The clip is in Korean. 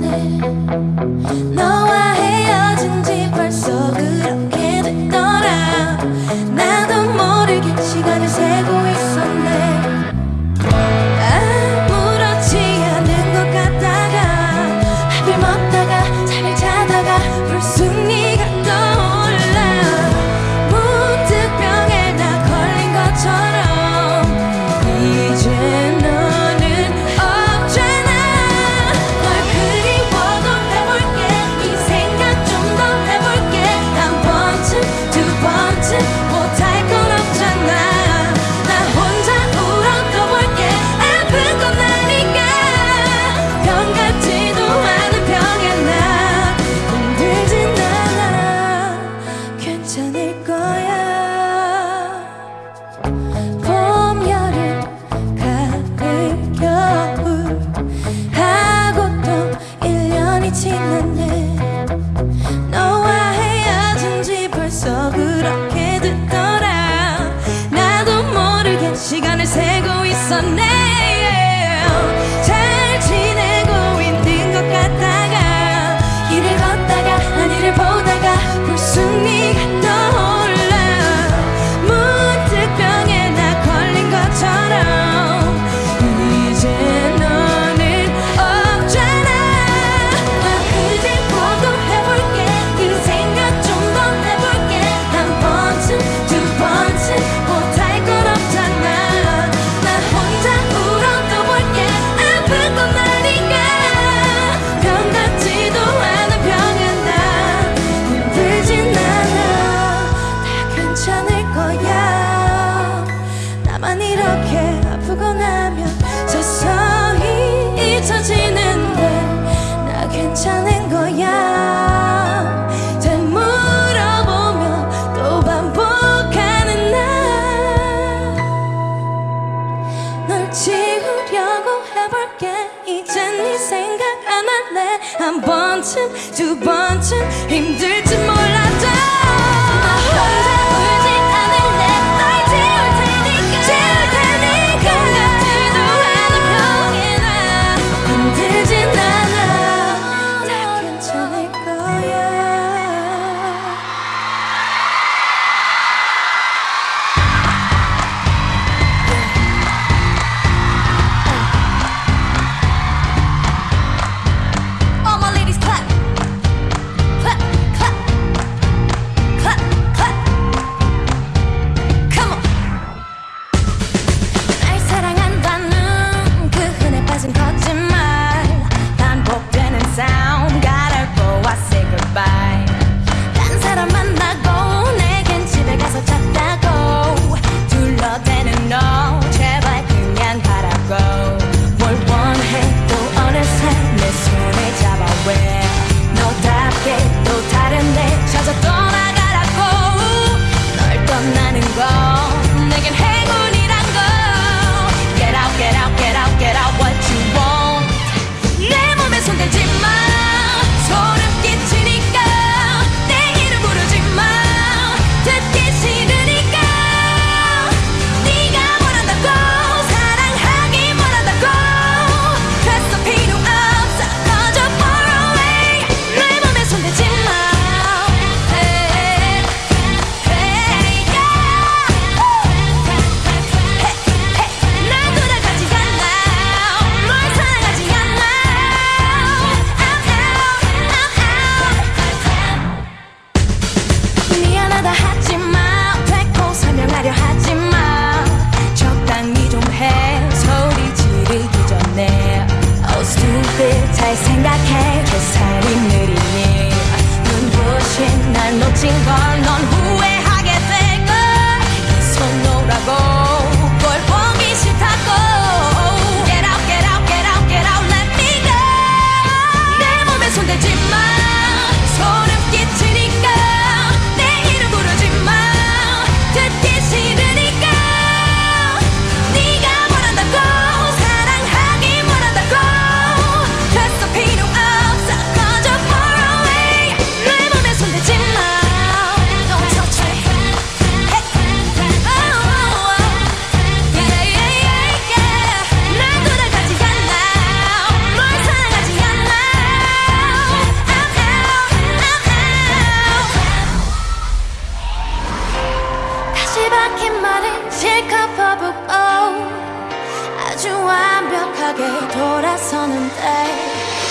Monday. 괜찮은 거야. 되물어보면 또 반복하는 날널 지우려고 해볼게. 이젠 네 생각 안 할래. 한 번쯤 두 번쯤 힘들지 몰라 잘 생각해 주세요.